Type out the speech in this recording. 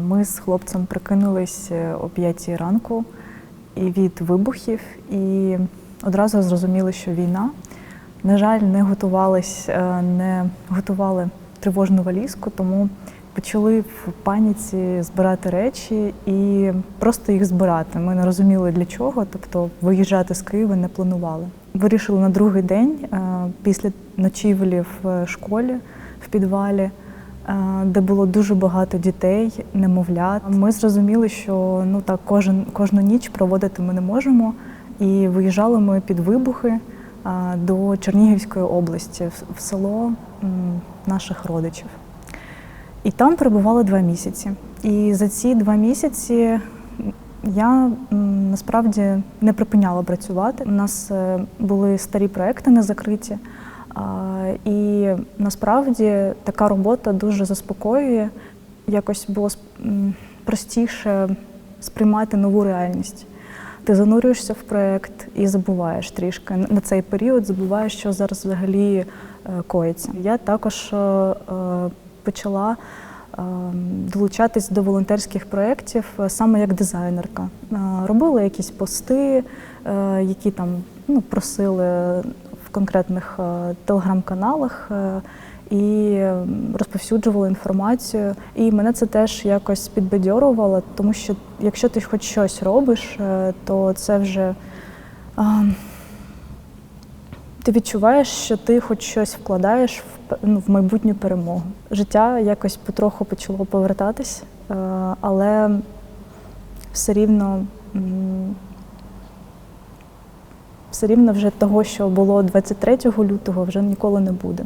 Ми з хлопцем прикинулись е, о п'ятій ранку і від вибухів, і одразу зрозуміли, що війна. На жаль, не готувались, е, не готували тривожну валізку, тому почали в паніці збирати речі і просто їх збирати. Ми не розуміли для чого, тобто виїжджати з Києва не планували. Вирішили на другий день е, після ночівлі в школі в підвалі, де було дуже багато дітей, немовлят. Ми зрозуміли, що ну так кожен кожну ніч проводити ми не можемо. І виїжджали ми під вибухи е, до Чернігівської області, в- в село наших родичів. І там перебували два місяці. І за ці два місяці я насправді не припиняла працювати. У нас е, були старі проекти не закриті. І насправді така робота дуже заспокоює. Якось було простіше сприймати нову реальність. Ти занурюєшся в проект і забуваєш трішки на цей період, забуваєш, що зараз взагалі е, коїться. Я також е, е, почала долучатись до волонтерських проєктів саме як дизайнерка. Робила якісь пости, які там ну, просили конкретних е, телеграм-каналах. е, І розповсюджувала інформацію, і мене це теж якось підбадьорувало, тому що якщо ти хоч щось робиш, е, то це вже ти відчуваєш, що ти хоч щось вкладаєш в, ну, в майбутню перемогу. Життя якось потроху почало повертатись, але все рівно, все рівно вже того, що було 23 лютого, вже ніколи не буде.